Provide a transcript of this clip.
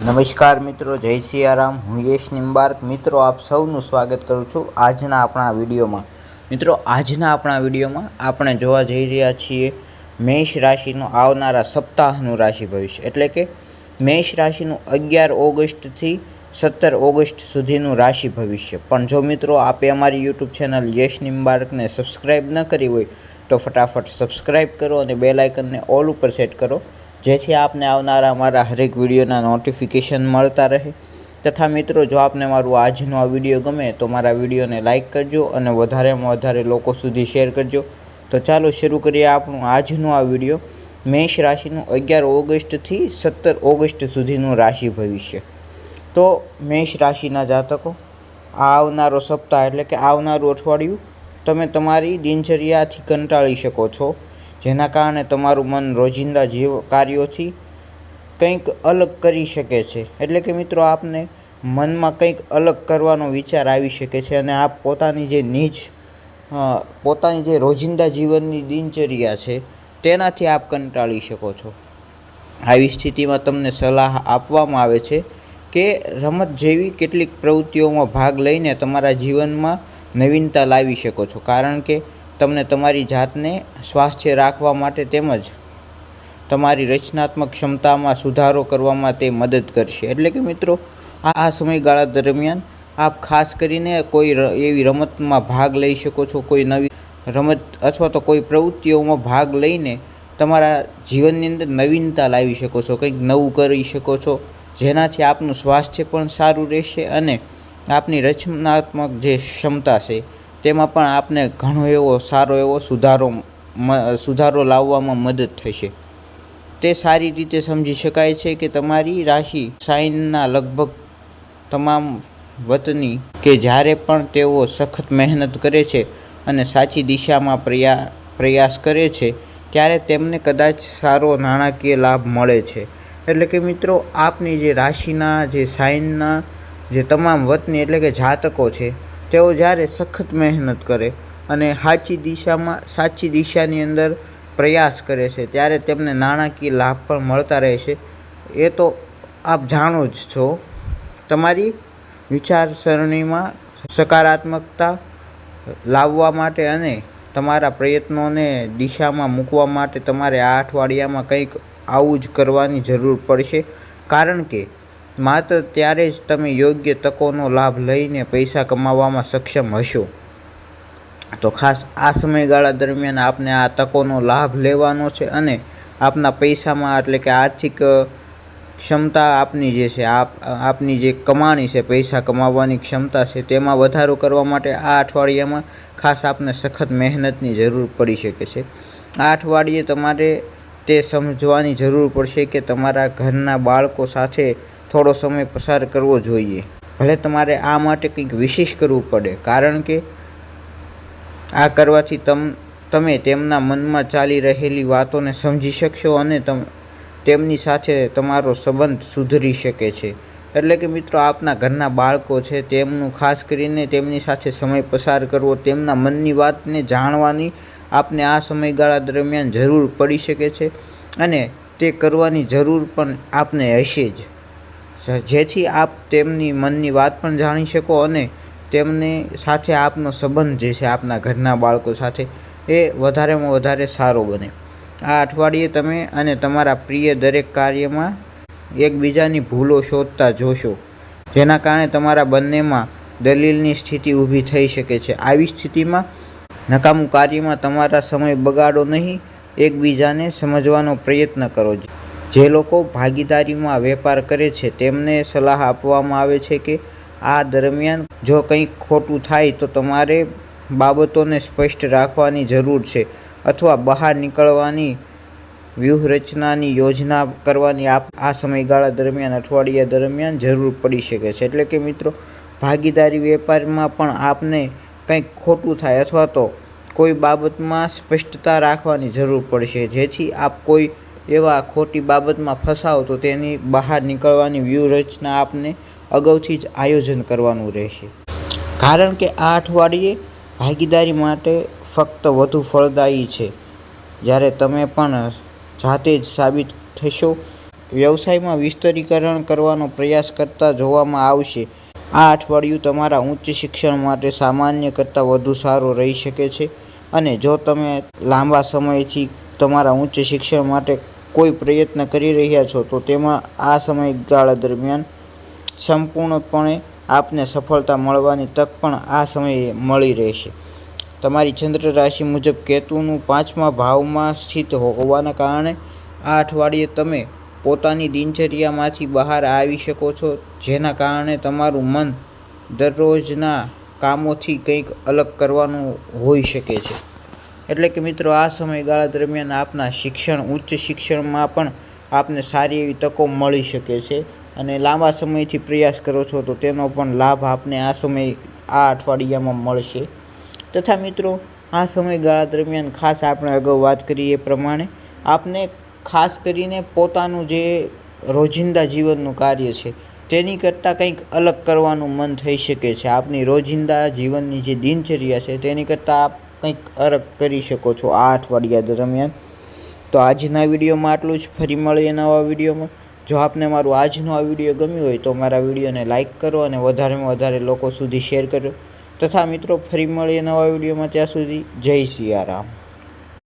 નમસ્કાર મિત્રો, જય સિયારામ. હું યશ નિમ્બાર્ક મિત્રો, આપ સૌનું સ્વાગત કરું છું આજના આપણા વિડીયોમાં. મિત્રો, આજના આપણા વિડીયોમાં આપણે જોવા જઈ રહ્યા છીએ મેષ રાશિનું આવનારા સપ્તાહનું રાશિ ભવિષ્ય. એટલે કે મેષ રાશિનું અગિયાર ઓગસ્ટથી સત્તર ઓગસ્ટ સુધીનું રાશિ ભવિષ્ય. પણ જો મિત્રો, આપે અમારી યુટ્યુબ ચેનલ યશ નિમ્બાર્કને સબસ્ક્રાઈબ ન કરી હોય, તો ફટાફટ સબસ્ક્રાઈબ કરો અને બેલ ઓલ ઉપર સેટ કરો. જેથી આપને આવનારા મારા હરેક વિડીયોના નોટિફિકેશન મળતા રહે. તથા મિત્રો, જો આપને મારું આજનો આ વીડિયો ગમે, તો મારા વિડીયોને લાઇક કરજો અને વધારેમાં વધારે લોકો સુધી શેર કરજો. તો ચાલો શરૂ કરીએ આપણું આજનો આ વીડિયો. મેષ રાશિનું અગિયાર ઓગસ્ટથી સત્તર ઓગસ્ટ સુધીનું રાશિ ભવિષ્ય. તો મેષ રાશિના જાતકો, આ આવનારો સપ્તાહ એટલે કે આવનારું અઠવાડિયું, તમે તમારી દિનચર્યાથી કંટાળી શકો છો. જેના કારણે તમારું મન રોજિંદા જીવ કાર્યોથી કંઈક અલગ કરી શકે છે. એટલે કે મિત્રો, આપને મનમાં કંઈક અલગ કરવાનો વિચાર આવી શકે છે અને આપ પોતાની જે નીચ પોતાની જે રોજિંદા જીવનની દિનચર્યા છે, તેનાથી આપ કંટાળી શકો છો. આવી સ્થિતિમાં તમને સલાહ આપવામાં આવે છે કે રમત જેવી કેટલીક પ્રવૃત્તિઓમાં ભાગ લઈને તમારા જીવનમાં નવીનતા લાવી શકો છો. કારણ કે તમને તમારી જાતને સ્વાસ્થ્ય રાખવા માટે તેમજ તમારી રચનાત્મક ક્ષમતામાં સુધારો કરવામાં તે મદદ કરશે. એટલે કે મિત્રો, આ સમયગાળા દરમિયાન આપ ખાસ કરીને કોઈ એવી રમતમાં ભાગ લઈ શકો છો, કોઈ નવી રમત અથવા તો કોઈ પ્રવૃત્તિઓમાં ભાગ લઈને તમારા જીવનની અંદર નવીનતા લાવી શકો છો, કંઈક નવું કરી શકો છો, જેનાથી આપનું સ્વાસ્થ્ય પણ સારું રહેશે અને આપની રચનાત્મક જે ક્ષમતા છે તેમાં પણ આપને ઘણો એવો સારો એવો સુધારો સુધારો લાવવામાં મદદ થશે. તે સારી રીતે સમજી શકાય છે કે તમારી રાશિ સાઇનના લગભગ તમામ વતની કે જ્યારે પણ તેઓ સખત મહેનત કરે છે અને સાચી દિશામાં પ્રયા, પ્રયાસ કરે છે, ત્યારે તેમને કદાચ સારો નાણાકીય લાભ મળે છે. એટલે કે મિત્રો, આપની જે રાશિના, જે સાઇનના જે તમામ વતની એટલે કે જાતકો છે તેઓ જ્યારે સખત મહેનત કરે અને સાચી દિશામાં, સાચી દિશાની અંદર પ્રયાસ કરે છે, ત્યારે તેમને નાણાકીય લાભ પણ મળતા રહેશે એ તો આપ જાણો જ છો. તમારી વિચારસરણીમાં સકારાત્મકતા લાવવા માટે અને તમારા પ્રયત્નોને દિશામાં મૂકવા માટે તમારે આ અઠવાડિયામાં કંઈક આવું જ કરવાની જરૂર પડશે. કારણ કે માત્ર ત્યારે જ તમે યોગ્ય તકોનો લાભ લઈને પૈસા કમાવવામાં સક્ષમ હશો. તો ખાસ આ સમયગાળા દરમિયાન આપને આ તકોનો લાભ લેવાનો છે અને આપના પૈસામાં એટલે કે આર્થિક ક્ષમતા આપની જે છે, આપ, આપની જે કમાણી છે, પૈસા કમાવવાની ક્ષમતા છે, તેમાં વધારો કરવા માટે આ અઠવાડિયામાં ખાસ આપને સખત મહેનતની જરૂર પડી શકે છે. આ અઠવાડિયે તમારે તે સમજવાની જરૂર પડશે કે તમારા ઘરના બાળકો સાથે થોડો સમય પસાર કરવો જોઈએ. ભલે તમારે આ માટે કંઈક વિશેષ કરવું પડે, કારણ કે આ કરવાથી તમ, તમે તેમના મનમાં ચાલી રહેલી વાતોને સમજી શકશો અને તમ, તેમની સાથે તમારો સંબંધ સુધરી શકે છે. એટલે કે મિત્રો, આપના ઘરના બાળકો છે, તેમનું ખાસ કરીને તેમની સાથે સમય પસાર કરવો, તેમના મનની વાતને જાણવાની આપને આ સમયગાળા દરમિયાન જરૂર પડી શકે છે અને તે કરવાની જરૂર પણ આપને હશે જ. જેથી આપ તેમની મનની વાત પણ જાણી શકો અને તેમને સાથે આપનો સંબંધ જે છે આપના ઘરના બાળકો સાથે એ વધારેમાં વધારે સારો બને. આ અઠવાડિયે તમે અને તમારા પ્રિય દરેક કાર્યમાં એકબીજાની ભૂલો શોધતા જોશો, જેના કારણે તમારા બંનેમાં દલીલની સ્થિતિ ઊભી થઈ શકે છે. આવી સ્થિતિમાં નકામું કાર્યમાં તમારા સમય બગાડો નહીં, એકબીજાને સમજવાનો પ્રયત્ન કરો. જે લોકો ભાગીદારીમાં વેપાર કરે છે, તેમને સલાહ આપવામાં આવે છે કે આ દરમિયાન જો કંઈક ખોટું થાય તો તમારે બાબતોને સ્પષ્ટ રાખવાની જરૂર છે અથવા બહાર નીકળવાની વ્યૂહરચનાની યોજના કરવાની આપ, આ સમયગાળા દરમિયાન, અઠવાડિયા દરમિયાન જરૂર પડી શકે છે. એટલે કે મિત્રો, ભાગીદારી વેપારમાં પણ આપને કંઈક ખોટું થાય અથવા તો કોઈ બાબતમાં સ્પષ્ટતા રાખવાની જરૂર પડશે. જેથી આપ કોઈ એવા ખોટી બાબતમાં ફસાવો તો તેની બહાર નીકળવાની વ્યૂહરચના આપને અગાઉથી જ આયોજન કરવાનું રહેશે. કારણ કે આ અઠવાડિયે ભાગીદારી માટે ફક્ત વધુ ફળદાયી છે. જ્યારે તમે પણ જાતે જ સાબિત થશો, વ્યવસાયમાં વિસ્તરીકરણ કરવાનો પ્રયાસ કરતા જોવામાં આવશે. આ અઠવાડિયું તમારા ઉચ્ચ શિક્ષણ માટે સામાન્ય કરતાં વધુ સારું રહી શકે છે અને જો તમે લાંબા સમયથી તમારા ઉચ્ચ શિક્ષણ માટે કોઈ પ્રયત્ન કરી રહ્યા છો, તો તેમાં આ સમયગાળા દરમિયાન સંપૂર્ણપણે આપને સફળતા મળવાની તક પણ આ સમયે મળી રહેશે. તમારી ચંદ્ર રાશિ મુજબ કેતુનું પાંચમા ભાવમાં સ્થિત હોવાના કારણે આ અઠવાડિયે તમે પોતાની દિનચર્યામાંથી બહાર આવી શકો છો, જેના કારણે તમારું મન દરરોજના કામોથી કંઈક અલગ કરવાનું હોઈ શકે છે. એટલે કે મિત્રો, આ સમયગાળા દરમિયાન આપના શિક્ષણ, ઉચ્ચ શિક્ષણમાં પણ આપને સારી એવી તકો મળી શકે છે. અને લાંબા સમયથી પ્રયાસ કરો છો, તો તેનો પણ લાભ આપને આ સમય, આ અઠવાડિયામાં મળશે. તથા મિત્રો, આ સમયગાળા દરમિયાન ખાસ આપણે અગાઉ વાત કરી એ પ્રમાણે આપને ખાસ કરીને પોતાનું જે રોજિંદા જીવનનું કાર્ય છે, તેની કરતાં કંઈક અલગ કરવાનું મન થઈ શકે છે. આપની રોજિંદા જીવનની જે દિનચર્યા છે, તેની કરતાં આપ કંઈક અલગ કરી શકો છો આ અઠવાડિયા દરમિયાન. તો આજના વિડીયોમાં આટલું જ. ફરી મળીએ નવા વિડીયોમાં. જો આપને મારું આજનો આ વીડિયો ગમ્યો હોય તો મારા વિડીયોને લાઇક કરો અને વધારેમાં વધારે લોકો સુધી શેર કરો તથા મિત્રો, ફરી મળીએ નવા વિડીયોમાં ત્યાં સુધી. જય સિયારામ.